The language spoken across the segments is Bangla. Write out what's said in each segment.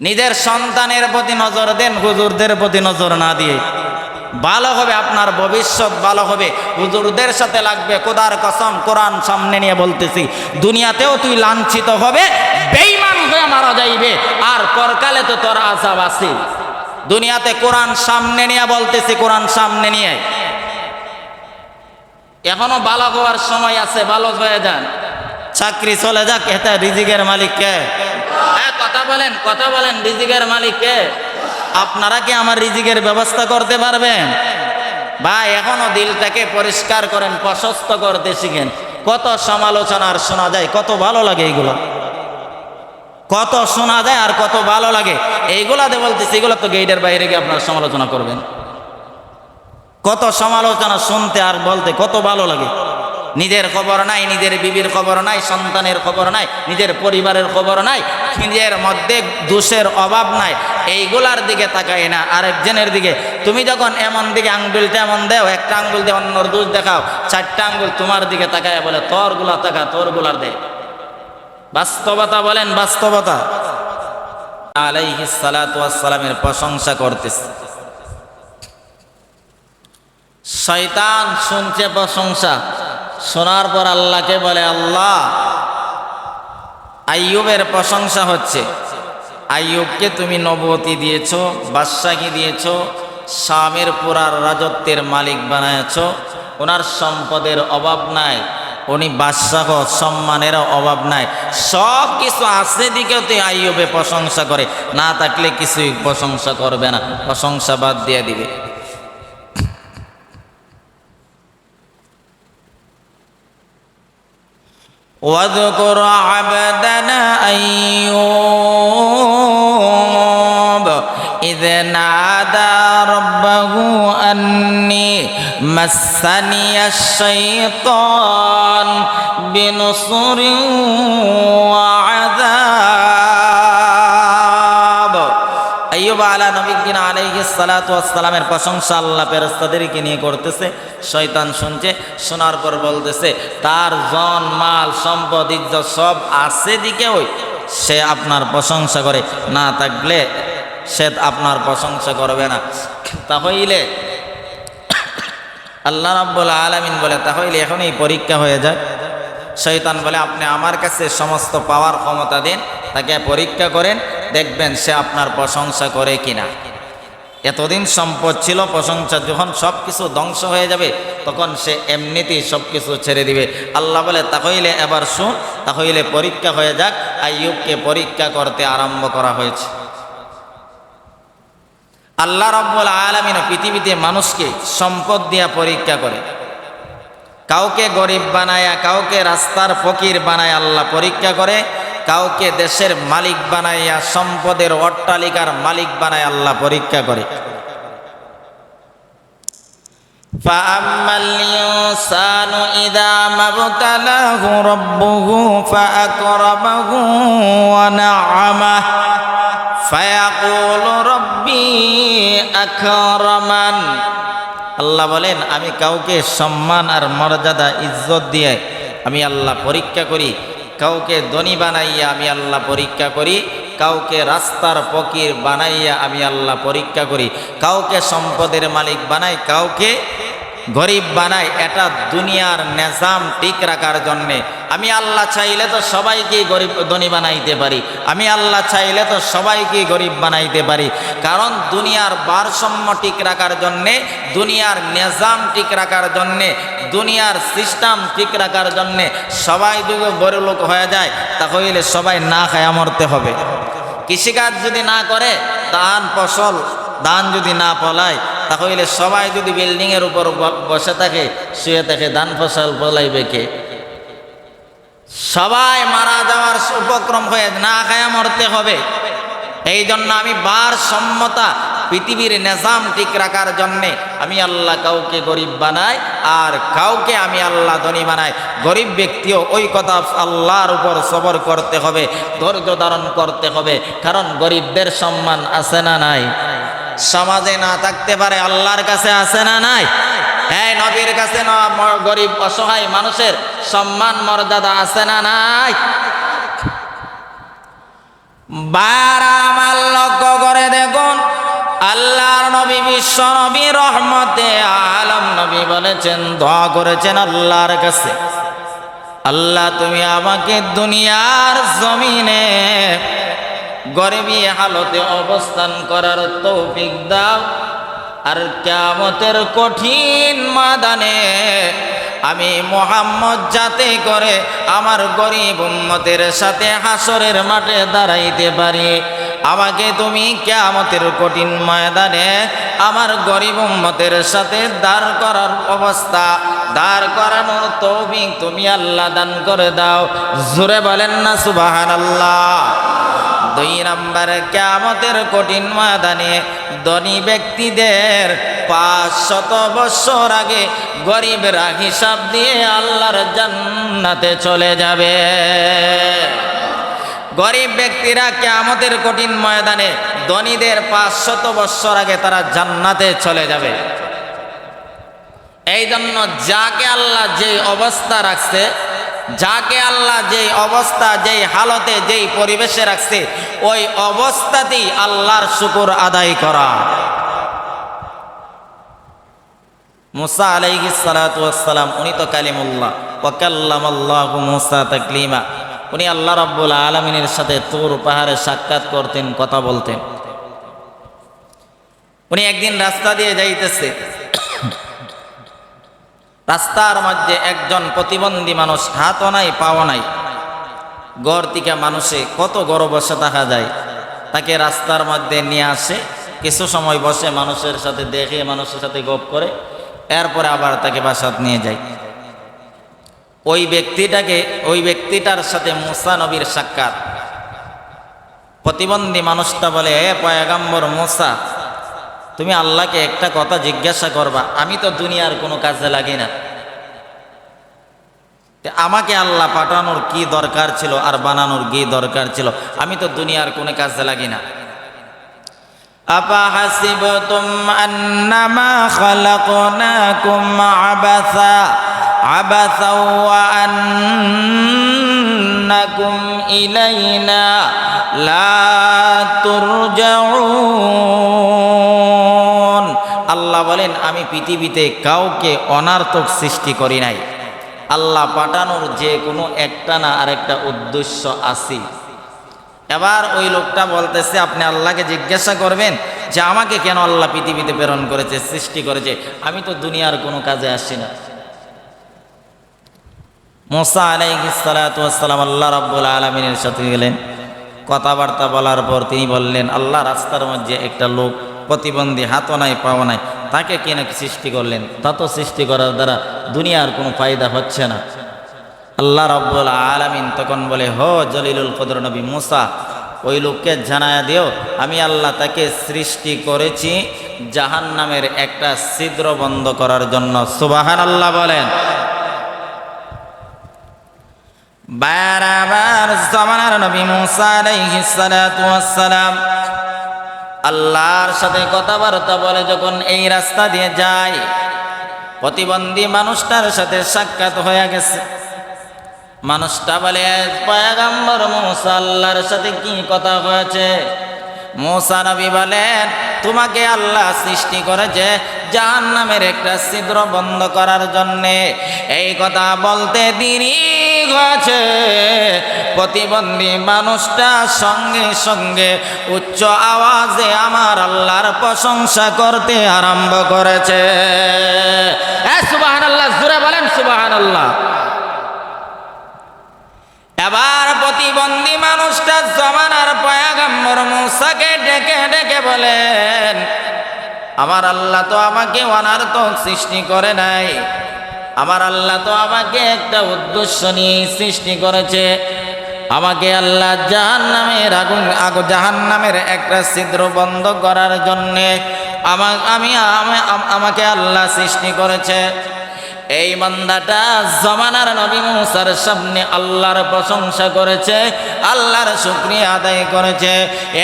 নিজের সন্তানের প্রতি নজর দেন, হুজুরদের প্রতি নজর না দিয়ে। ভালো হবে আপনার ভবিষ্যৎ, ভালো হবে। হুজুরদের সাথে লাগবে কোদার কসম, কোরআন সামনে নিয়ে বলতেছি। দুনিয়াতেও তুই লাঞ্ছিত হবে বেইমান হয়ে মারা যাইবে, আর পরকালে তো তোর আজাব আছে। দুনিয়াতে কোরআন সামনে নিয়ে বলতেছি, কোরআন সামনে নিয়ে। এখনও ভালো হওয়ার সময় আছে, ভালো হয়ে যান। চাকরি চলে যাক এটা রিজিকের মালিক কে কথা বলেন কথা বলেন, রিজিকের মালিক কে? আপনারা কি আমার রিজিকের ব্যবস্থা করতে পারবেন? ভাই, এখনও দিলটাকে পরিষ্কার করেন প্রশস্ত করতে শিখেন। কত সমালোচনা আর শোনা যায়, কত ভালো লাগে এইগুলো কত শোনা যায় আর কত ভালো লাগে। এইগুলাতে বলতেছি, এগুলো তো গেটের বাইরে গিয়ে আপনারা সমালোচনা করবেন। কত সমালোচনা শুনতে আর বলতে কত ভালো লাগে। নিজের খবর নাই, নিজের বিবির খবর নাই, সন্তানের খবর নাই, নিজের পরিবারের খবর নাই, নিজের মধ্যে দোষের অভাব নাই। এইগুলার দিকে তাকাই না। আরেকজনের দিকে, তুমি যখন এমন দিকে আঙ্গুলটা এমন দেও, একটা আঙ্গুল দিয়ে অন্যর দোষ দেখাও, চারটা আঙ্গুল তোমার দিকে তাকায় বলে তোরগুলা তাকা তোরগুলার দে। বাস্তবতা বলেন, বাস্তবতা। আলাইহিস সালাতু ওয়াস সালামের প্রশংসা করতেছে। শয়তান শুনছে প্রশংসা। শোনার পর আল্লাহকে বলে, আল্লাহ, আইয়ুবের প্রশংসা হচ্ছে। আইয়ুবকে তুমি নবতী দিয়েছ, বাদশাহী দিয়েছ, স্বামীর পুরার রাজত্বের মালিক বানায়ছ। ওনার সম্পদের অভাব নাই, উনি বাদশাহ সম্মানেরও অভাব নাই। সব কিছু আছে দিকেও তুই আইয়ুবে প্রশংসা করে। না থাকলে কিছুই প্রশংসা করবে না। প্রশংসা বাদ দিয়ে দিবে। واذكر عبدنا أيوب إذ نادى ربه أني مسني الشيطان بنصر وعذاب আইয়ুব আলা নবীন আলাইহি সালাতু ওয়াসসালামের প্রশংসা আল্লাহ ফেরেশতাদেরকে নিয়ে করতেছে শয়তান শুনছে, শোনার পর বলতেছে, তার জন, মাল, সম্পদ, ইজ্জত সব আছে দিকে ওই। সে আপনার প্রশংসা করে। না থাকলে সে আপনার প্রশংসা করবে না। তাহলে আল্লাহ রাব্বুল আলামিন বলে তাহলে এখন এই পরীক্ষা হয়ে যায়। শয়তান বলে, আপনি আমার কাছে সমস্ত পাওয়ার ক্ষমতা দিন, তাকে পরীক্ষা করেন, দেখবেন সে আপনার প্রশংসা করে কিনা। এতদিন সম্পদ ছিল, প্রশংসা যখন সব কিছু ধ্বংস হয়ে যাবে, তখন সে এমনিতেই সব কিছু ছেড়ে দিবে। আল্লাহ বলে তাহলে এবার শুন তাহলে পরীক্ষা হয়ে যাক, আইয়ুবকে পরীক্ষা করতে আরম্ভ করা হয়েছে। আল্লাহ রব্বুল আলমিন পৃথিবীতে মানুষকে সম্পদ দিয়া পরীক্ষা করে। কাউকে গরিব বানায়া কাউকে রাস্তার ফকির বানায় আল্লাহ পরীক্ষা করে কাউকে দেশের মালিক বানাইয়া সম্পদের অট্টালিকার মালিক বানায় আল্লাহ পরীক্ষা করে فأما الإنسان إذا ما ابتلاه ربه فأكرمه ونعمه فيقول ربي أكرمن আল্লাহ বলেন, আমি কাউকে সম্মান আর মর্যাদা, ইজ্জত দিয়ে আমি আল্লাহ পরীক্ষা করি। কাউকে ধনী বানাইয়া আমি আল্লাহ পরীক্ষা করি। কাউকে রাস্তার পকির বানাইয়া আমি আল্লাহ পরীক্ষা করি। কাউকে সম্পদের মালিক বানাই, কাউকে গরিব বানাই এটা দুনিয়ার নেজাম ঠিক রাখার জন্যে। আমি আল্লাহ চাইলে তো সবাইকেই গরিব ধনী বানাইতে পারি। আমি আল্লাহ চাইলে তো সবাইকেই গরিব বানাইতে পারি। কারণ দুনিয়ার ভারসাম্য ঠিক রাখার জন্যে, দুনিয়ার নেজাম ঠিক রাখার জন্যে, দুনিয়ার সিস্টেম ঠিক রাখার জন্যে সবাই যদি বড় লোক হয়ে যায়, তাহলে সবাই না খায়া মরতে হবে। কৃষিকাজ যদি না করে, ধান ফসল, ধান যদি না ফলায় তাহলে সবাই যদি বিল্ডিংয়ের উপর বসে থাকে, শুয়ে থাকে, ধান ফসল ফলাইবে কে? সবাই মারা যাওয়ার উপক্রম হয়ে না খায়া মরতে হবে। এই জন্য আমি বার সম্মতা পৃথিবীর নিজাম ঠিক রাখার জন্যে আমি আল্লাহ কাউকে গরিব বানাই, আর কাউকে আমি আল্লাহ ধনী বানাই। গরিব ব্যক্তিও ওই কথা আল্লাহর উপর সবর করতে হবে, ধৈর্য ধারণ করতে হবে, কারণ গরিবদের সম্মান আছে না নাই? সমাজে না থাকতে পারে, আল্লাহর কাছে আছে না নাই? হ্যাঁ নবীর কাছে গরিব, অসহায় মানুষের সম্মান, মর্যাদা আছে না নাই? বার আমার লক্ষ্য করে দেখুন, আল্লাহর নবী, বিশ্ব নবী, রহমতে আলম নবী বলেছেন, দোয়া করেছেন আল্লাহর কাছে। আল্লাহ, তুমি আমাকে দুনিয়ার জমিনে গরিবী হালতে অবস্থান করার তৌফিক দাও। আর কেমতের কঠিন মাদানে আমি মোহাম্মদ যাতে করে আমার গরিব উম্মতের সাথে হাসরের মাঠে দাঁড়াইতে পারি। আমাকে তুমি কেয়ামতের কঠিন ময়দানে আমার গরিব উম্মতের সাথে দাঁড় করার অবস্থা, দাঁড় করানোর তৌফিক তুমি আল্লাহ দান করে দাও। জোরে বলেন না সুবাহান আল্লাহ দুই নম্বর কেমতের কঠিন ময়দানে ধনী ব্যক্তিদের পাঁচ শত বৎসর আগে গরিবরা হিসাব দিয়ে আল্লাহর জান্নাতে চলে যাবে। গরিব ব্যক্তিরা কেমতের কঠিন ময়দানে ধনীদের পাঁচ শত বৎসর আগে তারা জান্নাতে চলে যাবে। এই জন্য যাকে আল্লাহ যে অবস্থা রাখছে যাকে আল্লাহ যেই অবস্থা, যেই হালতে, যেই পরিবেশে রাখছে, ওই অবস্থাতেই আল্লাহর শুকুর আদায় করা। মুসা আলাইহি সালাতাম উনি তো কালিমুল্লাহ। ওকাল্লাম আল্লাহ মুসা তাকলিমা। উনি আল্লাহ রাব্বুল আলমিনের সাথে তুর পাহাড়ে সাক্ষাৎ করতেন, কথা বলতেন। উনি একদিন রাস্তা দিয়ে যাইতেছে। রাস্তার মধ্যে একজন প্রতিবন্ধী মানুষ হাতও নাই, পাও নাই। গড় থেকে মানুষে কত গড় বসে দেখা যায়। তাকে রাস্তার মধ্যে নিয়ে আসে, কিছু সময় বসে মানুষের সাথে, দেখে মানুষের সাথে গপ করে, এরপরে আবার তাকে বাসাত নিয়ে যায়। ওই ব্যক্তিটাকে, ওই ব্যক্তিটার সাথে মুসা নবীর সাক্ষাৎ। প্রতিবন্ধী মানুষটা বলে, এ পয়াগাম্বর মুসা তুমি আল্লাহকে একটা কথা জিজ্ঞাসা করবা আমি তো দুনিয়ার কোনো কাজে লাগি না তে আমাকে আল্লাহ পাঠানোর কি দরকার ছিল আর বানানোর কি দরকার ছিল আমি তো দুনিয়ার কোনো কাজে লাগি না أفحسبتم أنما خلقناكم عبثا عبثا وأنكم إلينا لا আল্লাহ বলেন, আমি পৃথিবীতে কাউকে অনার্থক সৃষ্টি করি নাই। আল্লাহ পাঠানোর যে কোনো একটা না আরেকটা উদ্দেশ্য আছে। এবার ওই লোকটা বলতেছে, আপনি আল্লাহকে জিজ্ঞাসা করবেন যে আমাকে কেন আল্লাহ পৃথিবীতে প্রেরণ করেছে, সৃষ্টি করেছে? আমি তো দুনিয়ার কোনো কাজে আসি না। মোসা আলাইসালাম আল্লাহ রাব্বুল আলমিনের সাথে গেলেন। কথাবার্তা বলার পর তিনি বললেন, আল্লাহ রাস্তার মধ্যে একটা লোক প্রতিবন্ধী হাতও নাই, পাও নাই, তাকে কেন সৃষ্টি করলেন? তা তো সৃষ্টি করার দ্বারা দুনিয়ার কোনো ফায়দা হচ্ছে না। আল্লাহ রব্বুল আলমিন তখন বলে, হো জলিলুল কদর নবী মুসা, ওই লোককে জানায়া দিও, আমি আল্লাহ তাকে সৃষ্টি করেছি জাহান নামের একটা ছিদ্র বন্ধ করার জন্য। সুবাহান আল্লাহ বলেন বারাবার জমানার নবী মুসা আলাইহিস সালাতু ওয়াস সালাম আল্লাহর সাথে কথাবার্তা বলে যখন এই রাস্তা দিয়ে যায়, প্রতিবন্ধী মানুষটার সাথে সাক্ষাৎ হয়ে গেছে। মানুষটা বলে পয়াগাম্বর মৌসা, আল্লাহর সাথে কি কথা হয়েছে? মৌসা নবী বলেন, তোমাকে আল্লাহ সৃষ্টি করেছে জাহান নামের একটা ছিদ্র বন্ধ করার জন্যে। এই কথা বলতে দেরি হয়েছে। প্রতিবন্ধী মানুষটা সঙ্গে সঙ্গে উচ্চ আওয়াজে আমার আল্লাহর প্রশংসা করতে আরম্ভ করেছে। সুবাহান আল্লাহ জুড়ে বলেন সুবাহান আল্লাহ এবার প্রতিবন্ধী মানুষটা জমানার পয়াগম্বর মুসাকে ডেকে ডেকে বলেন, আমার আল্লাহ তো আমাকে অনার্থক সৃষ্টি করে নাই। আমার আল্লাহ তো আমাকে একটা উদ্দেশ্য নিয়ে সৃষ্টি করেছে। আমাকে আল্লাহ জাহান নামের আগুন, আগু জাহান নামের একটা ছিদ্র বন্ধ করার জন্যে আমা আমি, আমাকে আল্লাহ সৃষ্টি করেছে। এই বান্দাটা জমানার নবী মুসার সামনে আল্লাহর প্রশংসা করেছে, আল্লাহর শুক্রিয়া আদায় করেছে।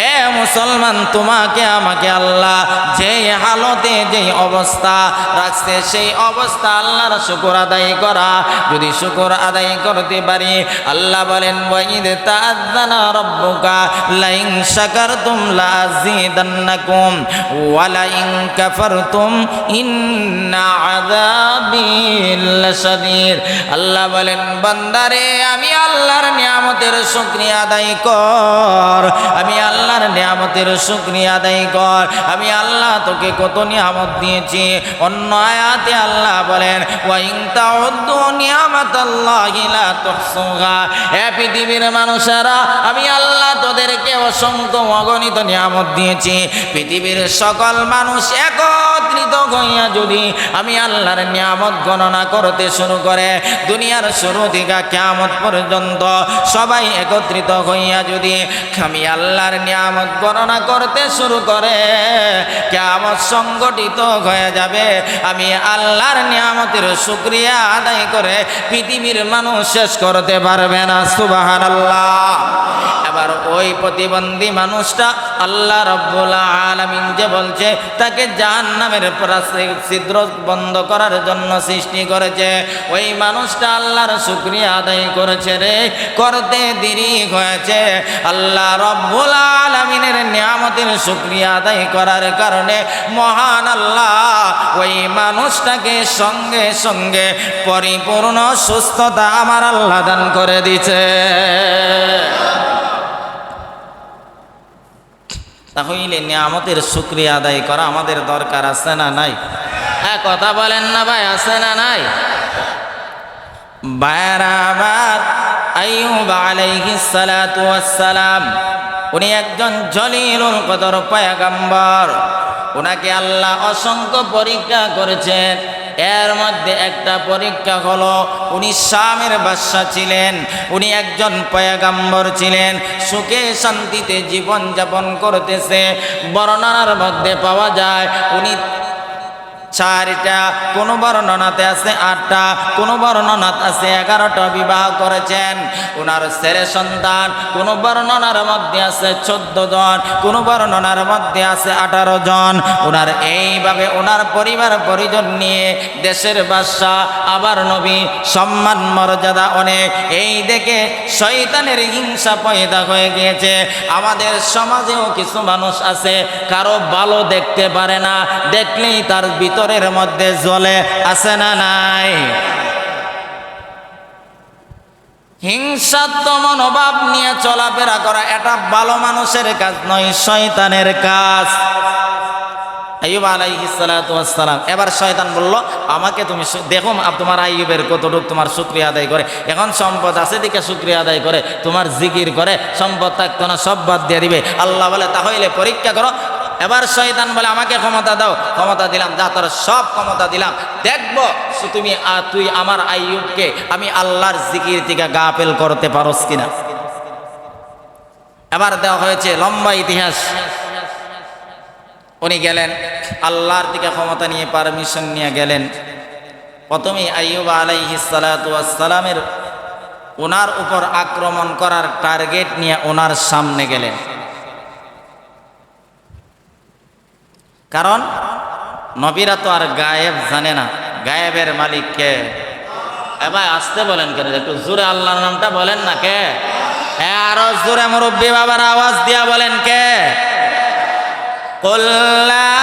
এ মুসলমান, তোমাকে, আমাকে আল্লাহ যেই হালতে যেই অবস্থা রাখছে, সেই অবস্থা আল্লাহর শুকুর আদায় করা। যদি শুকর আদায় করতে পারি, আল্লাহ বলেন, ওয়াইদ তাআযানা রাব্বুকা লাইন শাকারতুম লাযিদান্নাকুম ওয়া কাফারতুম ইন্না আযাবি আল্লাহ বলেন, বান্দারে, আমি আল্লাহর নিয়ামতের শুকরিয়া আদায় কর। আমি আল্লাহর নিয়ামতের শুকরিয়া আদায় কর। আমি আল্লাহ তোকে কত নিয়ামত দিয়েছি। অন্য আয়াতে আল্লাহ বলেন, ওয়াইন তাউদ্দু নিয়ামাতাল্লাহি লা তুহসুহা। এ পৃথিবীর মানুষেরা, আমি আল্লাহ তোদেরকে অসংখ্য অগণিত নিয়ামত দিয়েছি। পৃথিবীর সকল মানুষ একত্রিত হইয়া যদি আমি আল্লাহর নিয়ামত গণনা করতে শুরু করে, দুনিয়ার শুরু থেকে কেয়ামত পর্যন্ত সবাই একত্রিত হইয়া যদি আমি আল্লাহর নিয়ামত গণনা করতে শুরু করে, কেয়ামত সংগঠিত হয়ে যাবে। আমি আল্লাহর নিয়ামতের শুক্রিয়া আদায় করে পৃথিবীর মানুষ শেষ করতে পারবে না সুবাহান আল্লাহ এবার ওই প্রতিবন্ধী মানুষটা আল্লাহ রব্বুল আলামিন যে বলছে, তাকে জাহান নামের ছিদ্র বন্ধ করার জন্য সৃষ্টি করেছে। ওই মানুষটা আল্লাহর শুক্রিয়া আদায় করেছে রে, করতে দেরি হয়েছে। আল্লাহ রব্বুল আলামিনের নিয়ামতের শুক্রিয়া আদায় করার কারণে মহান আল্লাহ ওই মানুষটাকে সঙ্গে সঙ্গে পরিপূর্ণ সুস্থতা আমার আল্লাহ দান করে দিছে তাহলে নিয়ামতের শুক্রিয়া আদায় করা আমাদের দরকার, আছে না নাই? হ্যাঁ কথা বলেন না ভাই, আছে না নাই? বারাবার আইয়ুব আলাইহিস সালাতু ওয়াসসালাম, উনি একজন জলিলুল কদর পয়গম্বর। ওনাকে আল্লাহ অসংখ্য পরীক্ষা করেছেন। এর মধ্যে একটা পরীক্ষা হলো, উনি শামের বাদশাহ ছিলেন, উনি একজন পয়াগাম্বর ছিলেন, সুখে শান্তিতে জীবন যাপন করতেছে, বর্ণনার মধ্যে পাওয়া যায়, উনি চারটা, কোন বর্ণনাতে আছে আটটা, কোন বর্ণনাত আছে এগারোটা বিবাহ করেছেন। ওনার ছেলে সন্তান, কোন বর্ণনার মধ্যে আছে চোদ্দ জন, কোন বর্ণনার মধ্যে আছে আঠারো জন। ওনার এইভাবে ওনার পরিবার পরিজন নিয়ে দেশের বাদশাহ, আবার নবী, সম্মান, মর্যাদা অনেক। এই দেখে শয়তানের হিংসা পয়দা হয়ে গিয়েছে। আমাদের সমাজেও কিছু মানুষ আছে, কারও ভালো দেখতে পারে না, দেখলেই তার ভিতরের মধ্যে জ্বলে আছে না নাই? হিংসাত্ম মনোভাব নিয়ে চলাফেরা করা এটা ভালো মানুষের কাজ নয়, শয়তানের কাজ। আইয়ুব আলাইহিসালাম এবার শয়তান বলল, আমাকে তুমি দেখো তোমার আইয়ুবের কতটুক তোমার শুক্রিয়া আদায় করে। এখন সম্পদ আছে দিকে শুক্রিয়া আদায় করে, তোমার জিকির করে, সম্পদ থাকতো না, সব বাদ দিয়ে দিবে। আল্লাহ বলে, তাহলে পরীক্ষা করো এবার শয়তান বলে, আমাকে ক্ষমতা দাও। ক্ষমতা দিলাম, যা তোর সব ক্ষমতা দিলাম। দেখব তুমি তুই আমার আইয়ুবকে আমি আল্লাহর জিকির থেকে গাফেল করতে পারোস কিনা। এবার দেওয়া হয়েছে লম্বা ইতিহাস। উনি গেলেন, আল্লাহর দিকে ক্ষমতা নিয়ে পারমিশন নিয়ে গেলেন। প্রথমেই আইয়ুব আলাইহি সালামের ওনার উপর আক্রমণ করার টার্গেট নিয়ে ওনার সামনে গেলেন। কারণ নবীরা তো আর গায়েব জানে না গায়েবের মালিক কে এবার আসতে বলেন কেন একটু জোরে আল্লাহর নামটা বলেন না কে হ্যাঁ আরো জোরে মুরব্বী বাবার আওয়াজ দিয়া বলেন কে قل لا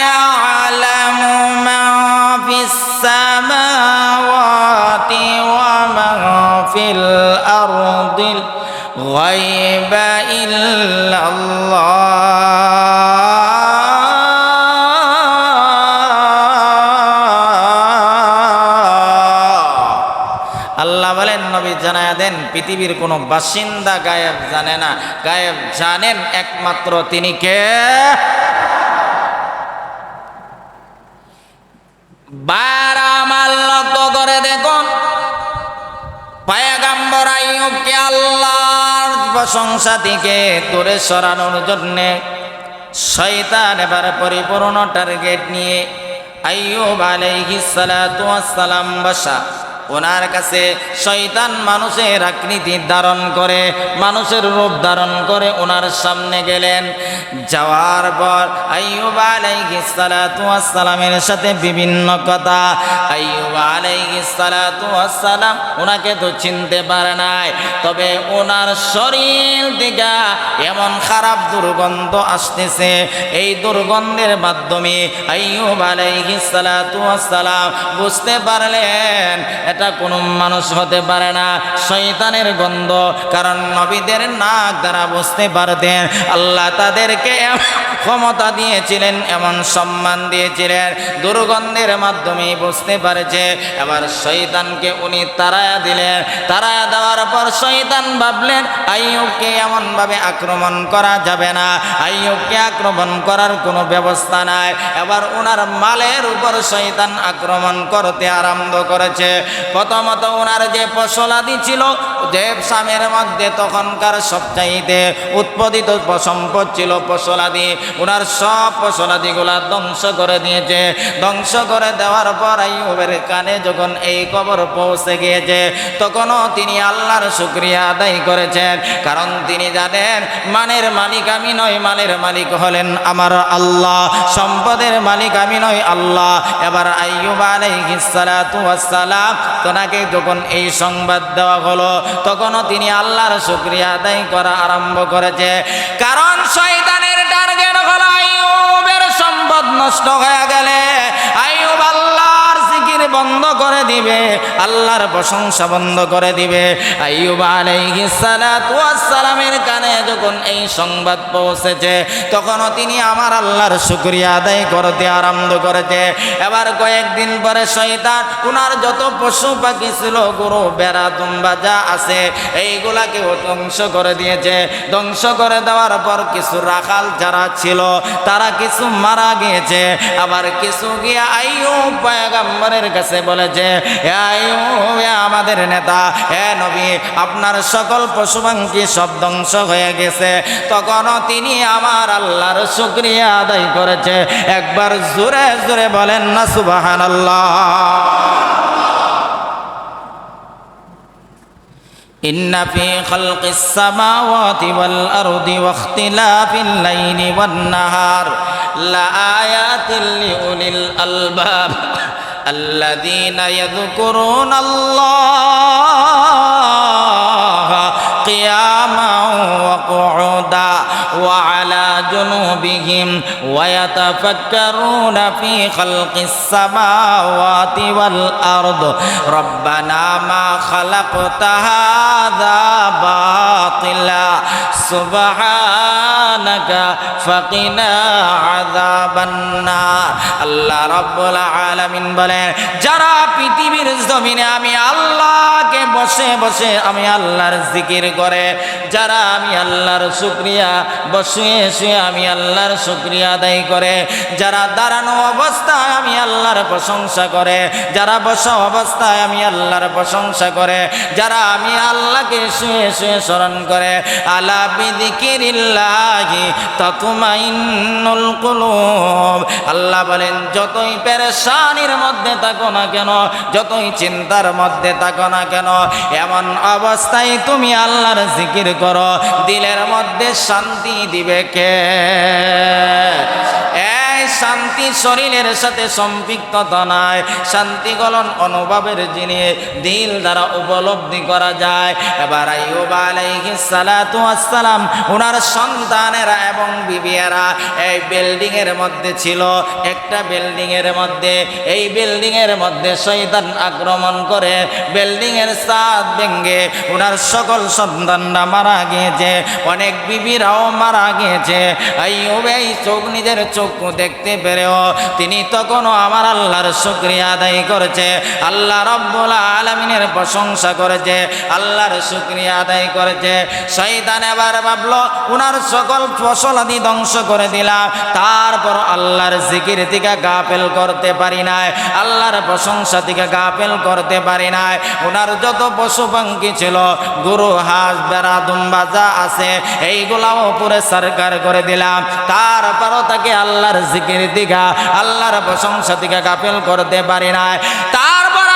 يعلم من في السماوات ومن في الأرض الغيب إلا الله পৃথিবীর কোনো বাসিন্দা গায়েব জানে না। গায়েব জানেন একমাত্র তিনি কে? করে দেখুন পায়াগাম্বর আল্লাহর প্রশংসা থেকে দূরে সরানোর জন্যে শয়তান এবার পরিপূর্ণ টার্গেট নিয়ে আইয়ুব আলাইহিস সালাতু ওয়াস সালাম বসা ওনার কাছে শয়তান মানুষের আকৃতি ধারণ করে, মানুষের রূপ ধারণ করে ওনার সামনে গেলেন। যাওয়ার পর আইয়ুব আলাইহিস সালাতু ওয়াস সালামের সাথে বিভিন্ন কথা। আইয়ুব আলাইহিস সালাতু সালাম ওনাকে তো চিনতে পারে নাই, তবে ওনার শরীর থেকে এমন খারাপ দুর্গন্ধ আসতেছে। এই দুর্গন্ধের মাধ্যমে আইয়ুব আলাইহিস সালাতু ওয়াস সালাম বুঝতে পারলেন এটা কোনো মানুষ হতে পারে না। শয়তানের গন্ধ, কারণ নবীদের নাক দ্বারা বুঝতে পারতেন। আল্লাহ তাদেরকে ক্ষমতা দিয়েছিলেন, এমন সম্মান দিয়েছিলেন। দুর্গন্ধের মাধ্যমে বুঝতে পারেছে এবার শয়তানকে উনি তারায়া দিলেন। তারায়া দেওয়ার পর শয়তান ভাবলেন, আইয়ুবকে এমনভাবে আক্রমণ করা যাবে না। আইয়ুবকে আক্রমণ করার কোনো ব্যবস্থা নাই। এবার ওনার মালের উপর শয়তান আক্রমণ করতে আরম্ভ করেছে। প্রথমত ওনার যে ফসলাদি ছিল যে সামের মধ্যে তখনকার সবচাইতে উৎপাদিত সম্পদ ছিল ফসলাদি ওনার সব ফসলাদিগুলা ধ্বংস করে দিয়েছে। ধ্বংস করে দেওয়ার পর আইয়ুবের কানে যখন এই খবর পৌঁছে গিয়েছে, তখনও তিনি আল্লাহর শুক্রিয়া আদায় করেছেন। কারণ তিনি জানেন, মানের মালিক আমি নয় মালের মালিক হলেন আমার আল্লাহ। সম্পদের মালিক আমি নয় আল্লাহ। এবার আইয়ুব আলাইহিস সালাতু ওয়াস সালাম তোনাকে যখন এই সংবাদ দেওয়া হলো, তখনও তিনি আল্লাহর শুক্রিয়া আদায় করা আরম্ভ করেছে। কারণ শয়তানের টার্গেট হলো সম্পদ নষ্ট হয়ে গেলে বন্ধ করে দিবে, আল্লাহর প্রশংসা বন্ধ করে দিবে। সালামের কানে যখন এই সংবাদ পৌঁছেছে, তখনও তিনি আমার আল্লাহর শুকরিয়া আদায় করতে আরম্ভ করেছে। এবার কয়েকদিন পরে শয়তান, উনার যত পশু পাখি ছিল, গরু বেড়া দুম্বা যা আছে, এইগুলাকে ধ্বংস করে দিয়েছে। ধ্বংস করে দেওয়ার পর কিছু রাখাল যারা ছিল, তারা কিছু মারা গিয়েছে। আবার কিছু গিয়ে আইয়ুব পয়গম্বরের কাছে বলেছে "হে আইয়ুব এ আমাদের নেতা হে নবী আপনার সকল পশু পাখি সব ধ্বংস হয়ে গেছে তখনও তিনি আমার আল্লাহর শুক্রিয়া আদায় করেছে একবার জোরে জোরে বলেন না সুবাহান আল্লাহ إن في خلق السماوات والأرض واختلاف الليل والنهار لآيات لأولي الألباب الذين يذكرون الله قياما وقعودا وعلى جنوبهم ويتفكرون في خلق السماوات والأرض ربنا ما خلقت هذا باطلا سبحانك فقنا عذاب النار আল্লাহ রব্বুল আলামিন বলেন যারা পৃথিবীর জমিনে আমি আল্লাহকে বসে বসে আমি আল্লাহর জিকির করে যারা আমি আল্লাহর শুক্রিয়া বসে শুয়ে আমি আল্লাহর শুক্রিয়া আদায় করে, যারা দাঁড়ানো অবস্থায় আমি আল্লাহর প্রশংসা করে, যারা বসা অবস্থায় আমি আল্লাহর প্রশংসা করে, যারা আমি আল্লাহকে শুয়ে শুয়ে স্মরণ করে, আলা বিদিকিরিল্লাহি তাতমাইন্নুল কুলুব। আল্লাহ বলেন, যতই পেরেশানির মধ্যে থাকো না কেন, যতই চিন্তার মধ্যে থাকো না কেন, এমন অবস্থায় তুমি আল্লাহর জিকির করো, দিলের মধ্যে শান্তি দিবে কে? এই শান্তি শরীরের সাথে সম্পৃক্ততা নাই শান্তি গলন অনুভবের জিনিস দিল দ্বারা উপলব্ধি করা যায়। এবার আইয়ুব আলাইহিস সালাতু ওয়াস সালাম ওনার সন্তানেরা এবং বিবিয়ারা এই বিল্ডিং এর মধ্যে ছিল। একটা বিল্ডিং এর মধ্যে, এই বিল্ডিং এর মধ্যে শয়তান আক্রমণ করে বিল্ডিং এর ছাদ ভেঙ্গে ওনার সকল সন্তানরা মারা গিয়েছে। অনেক বিবিরাও মারা গিয়েছে। এই চোখ, নিজের চোখ দেখতে পেরেও তিনি তখনও আমার আল্লাহর শুক্রিয়া আদায় করেছে। আল্লাহ রব্বুল আলমিনের প্রশংসা করেছে, আল্লাহর শুক্রিয়া আদায় করেছে। শৈতান এবার ভাবলো ওনার সকল ফসল আদি ধ্বংস করে দিলাম, তারপর আল্লাহর জিকির থেকে গাফেল করতে পারি নাই, আল্লাহর প্রশংসা থেকে গাফেল করতে পারি নাই। ওনার যত পশু পাখি ছিল, গরু, হাঁস বেড়া দুম্বা যা আছে, এইগুলাও পুরে সরকার করে দিলাম। তারপরও তাকে আল্লাহর জিকির দিকে দিঘা আল্লাহর প্রশংসা দিঘা গাফেল করতে পারি না তারপর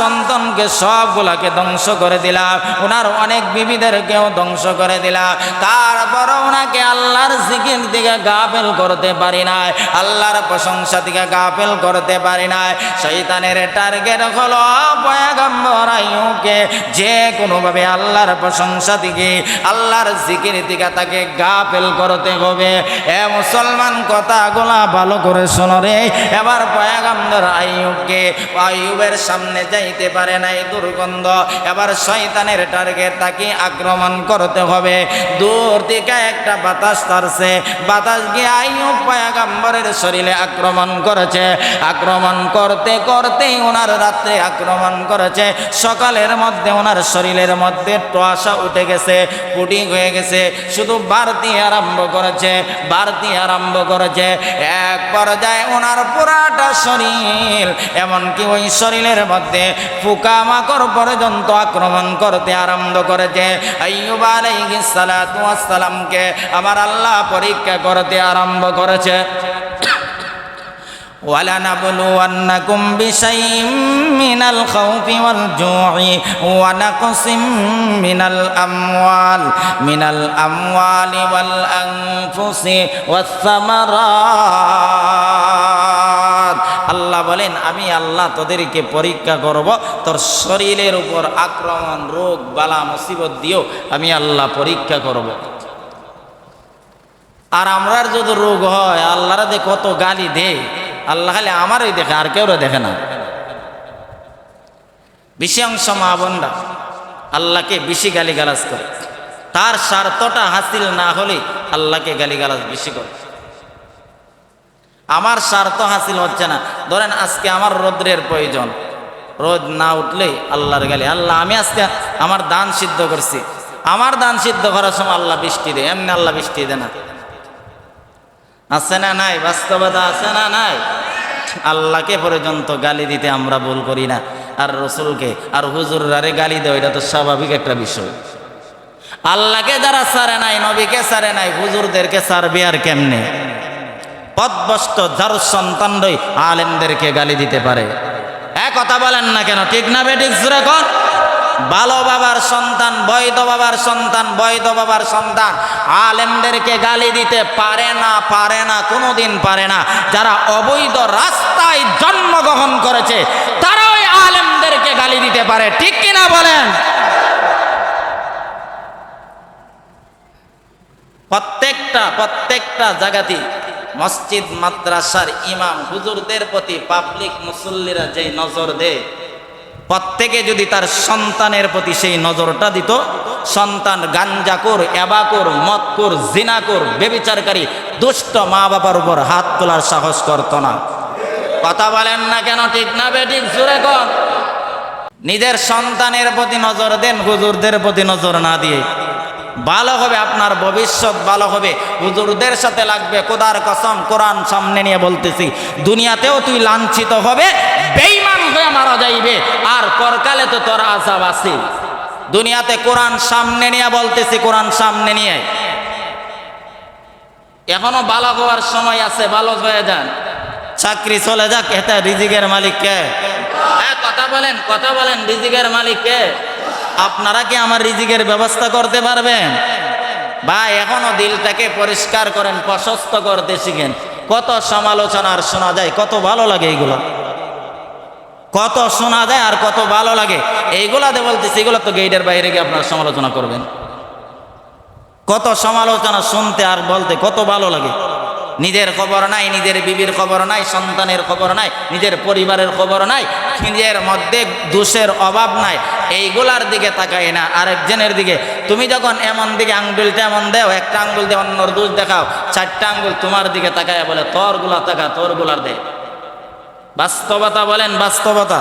সন্তানকে সবগুলাকে ধ্বংস করে দিলাম ওনার অনেক বিবিদেরকেও ধ্বংস করে দিলাম তারপর ওনাকে আল্লাহর জিকির দিকে গাফেল করতে পারি নাই। আল্লাহর প্রশংসা দিকে গাফেল করতে পারি নাই। শৈতানের টার্গেট হলো পয়গম্বর আইয়ুবকে। যে কোনোভাবে আল্লাহর প্রশংসা দিকে, আল্লাহর জিকির দিকে তাকে গাফেল করতে হবে। এ মুসলমান কথাগুলা ভালো করে শোনো রে। এবার পয়গম্বর আইয়ুবকে, আইয়ুবের সামনে যাইতে পারে নাই দুর্গন্ধ। এবার শয়তানের টার্গেট তাকে আক্রমণ করতে হবে। দূর থেকে একটা বাতাস তারছে বাতাস গিয়ে আইয়ুব পয়গম্বরের শরীরে আক্রমণ করেছে। আক্রমণ করতে করতেই ওনার রাত্রে আক্রমণ করেছে। সকালের মধ্যে ওনার শরীরের মধ্যে টসা উঠে গেছে পুডিং হয়ে গেছে। শুধু বাড়তি আরম্ভ করেছে, বাড়তি আরম্ভ করেছে। এক পর্যায়ে ওনার পুরাটা শরীর, এমনকি ওই শরীরের মধ্যে পোকামাকড় পর্যন্ত আক্রমণ করতে আরম্ভ করেছে আইয়ুব আলাইহিস সালাতু ওয়াস সালামকে আমার আল্লাহ পরীক্ষা করতে আরম্ভ করেছে ولنبلونكم بشيء من الخوف والجوع ونقص من الأموال من الأموال والأنفس والثمرات আল্লাহ বলেন, আমি আল্লাহ তোদেরকে পরীক্ষা করব, তোর শরীরের উপর আক্রমণ, রোগ, বালা, মুসিবত দিও আমি আল্লাহ পরীক্ষা করব। আর আমরার যদি রোগ হয়, আল্লাহরা দে কত গালি দে আল্লাহ খালি আমারই দেখে, আর কেউ দেখে না। বেশি অংশ মা বোনরা আল্লাহকে বেশি গালি গালাজ করে। তার স্বার্থটা হাসিল না হলে আল্লাহকে গালি গালাজ বেশি করে। আমার স্বার্থ হাসিল হচ্ছে না। ধরেন আজকে আমার রৌদ্রের প্রয়োজন। রোদ না উঠলে আল্লাহর গালি। আল্লাহ, আমি আজকে আমার দান সিদ্ধ করছি। আমার দান সিদ্ধ করার সময় আল্লাহ বৃষ্টি দেয়। এমনি আল্লাহ বৃষ্টি দেয় না। আছে না নাই? বাস্তবতা আছে না নাই? আল্লাহকে পর্যন্ত গালি দিতে আমরা ভুল করি না। আর রসুলকে, আর হুজুরারে গালি দেয়, এটা তো স্বাভাবিক একটা বিষয়। আল্লাহকে যারা সারে নাই, নবীকে সারে নাই, হুজুরদেরকে সারবে আর কেমনে? পদবস্ত যার সন্তানই আলেমদেরকে গালি দিতে পারে। এক কথা বলেন না কেন, ঠিক না বেঠিক সুরে কর ভালো বাবার সন্তান, বৈধ বাবার সন্তান, বৈধ বাবার সন্তান, আলেমদেরকে গালি দিতে পারে না পারে না, কোনোদিন পারে না। যারা অবৈধ রাস্তায় জন্মগ্রহণ করেছে, তারা ওই আলেমদেরকে গালি দিতে পারে, ঠিক কিনা বলেন? প্রত্যেকটা প্রত্যেকটা জায়গাতে মসজিদ মাদ্রাসার ইমাম হুজুরদের প্রতি পাবলিক মুসল্লিরা যেই নজর দেয়, প্রত্যেকে যদি তার সন্তানের প্রতি সেই নজরটা দিত, সন্তান গাঞ্জাকুর এবাকুর মতকুর জিনাকুর বেবিচারকারী, দুষ্ট মা বাবার উপর হাত তোলার সাহস করত না। কথা বলেন না কেন, ঠিক না বেঠিক জুড়ে কর নিজের সন্তানের প্রতি নজর দেন, হুজুরদের প্রতি নজর না দিয়ে। ভালো হবে, আপনার ভবিষ্যৎ ভালো হবে। হুজুরদের সাথে লাগবে কোদার কসম, কোরআন সামনে নিয়ে বলতেছি। দুনিয়াতেও তুই লাঞ্ছিত হবে বেইমান হয়ে মারা যাইবে, আর পরকালে তো তোর আজাব আছে। দুনিয়াতে কোরআন সামনে নিয়ে বলতেছি, কোরআন সামনে নিয়ে। এখনও ভালো হওয়ার সময় আছে, ভালো হয়ে যান। চাকরি চলে যাক এটা রিজিকের মালিক কে? হ্যাঁ কথা বলেন কথা বলেন, রিজিকের মালিক কে? আপনারা কি আমার রিজিকের ব্যবস্থা করতে পারবেন? বা এখনও দিলটাকে পরিষ্কার করেন, প্রশস্ত করতে শিখেন। কত সমালোচনা আর শোনা যায়, কত ভালো লাগে এইগুলো কত শোনা যায় আর কত ভালো লাগে। এইগুলাতে বলতেছি, এগুলো তো গেটের বাইরে গিয়ে আপনারা সমালোচনা করবেন। কত সমালোচনা শুনতে আর বলতে কত ভালো লাগে। নিজের খবর নাই, নিজের বিবির খবর নাই, সন্তানের খবর নাই, নিজের পরিবারের খবর নাই, নিজের মধ্যে দোষের অভাব নাই, এইগুলার দিকে তাকাই না। আরেকজনের দিকে, তুমি যখন এমন দিকে আঙ্গুলটা এমন দেও, একটা আঙ্গুল দিয়ে অন্যর দোষ দেখাও, চারটা আঙ্গুল তোমার দিকে তাকায় বলে তোরগুলা তাকা তোরগুলার দে। বাস্তবতা বলেন বাস্তবতা।